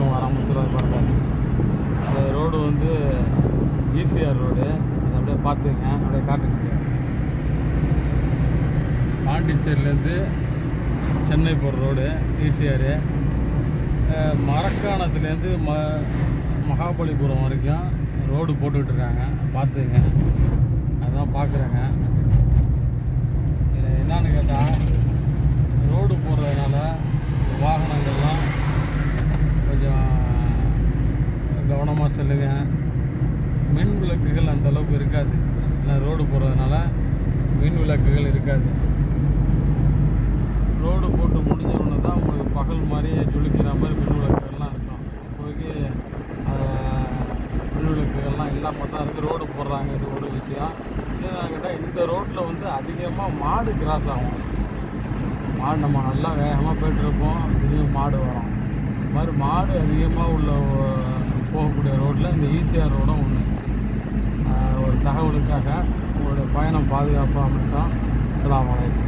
இருக்கும் வராமுத்துற பாருங்கள் அந்த ரோடு வந்து ஜிசிஆர் ரோடு. அதை அப்படியே பார்த்துங்க அப்படியே காட்டுங்க. பாண்டிச்சேரியிலேருந்து சென்னை போகிற ரோடு ஈசிஆர் மரக்காணத்துலேருந்து ம மகாபலிபுரம் வரைக்கும் ரோடு போட்டுக்கிட்டு இருக்காங்க. பார்த்துங்க அதான் பார்க்குறேங்க. கவனமாக செல்லுங்க. மின் விளக்குகள் அந்த அளவுக்கு இருக்காது. ஏன்னா ரோடு போடுறதுனால மின் விளக்குகள் இருக்காது. ரோடு போட்டு முடிஞ்ச உடனே தான் உங்களுக்கு பகல் மாதிரி ஜொலிக்கிற மாதிரி மின் விளக்குகள்லாம் இருக்கும். இப்போதைக்கு மின் விளக்குகள்லாம் இல்லாமல் தான் இருக்குது ரோடு போடுறாங்க இது ஒரு விஷயம். கேட்டால் இந்த ரோட்டில் வந்து அதிகமாக மாடு கிராஸ் ஆகும். மாடு நம்ம நல்லா வேகமாக போயிட்டுருப்போம் திடீர்னு மாடு வரும். இது மாதிரி மாடு அதிகமாக உள்ள போகக்கூடிய ரோட்டில் இந்த ஈசிஆர் ரோடும் ஒன்று ஒரு தகவலுக்காக உங்களுடைய பயணம் பாதுகாப்பாக அமைட்டோம் அஸ்ஸலாமு அலைக்கும்.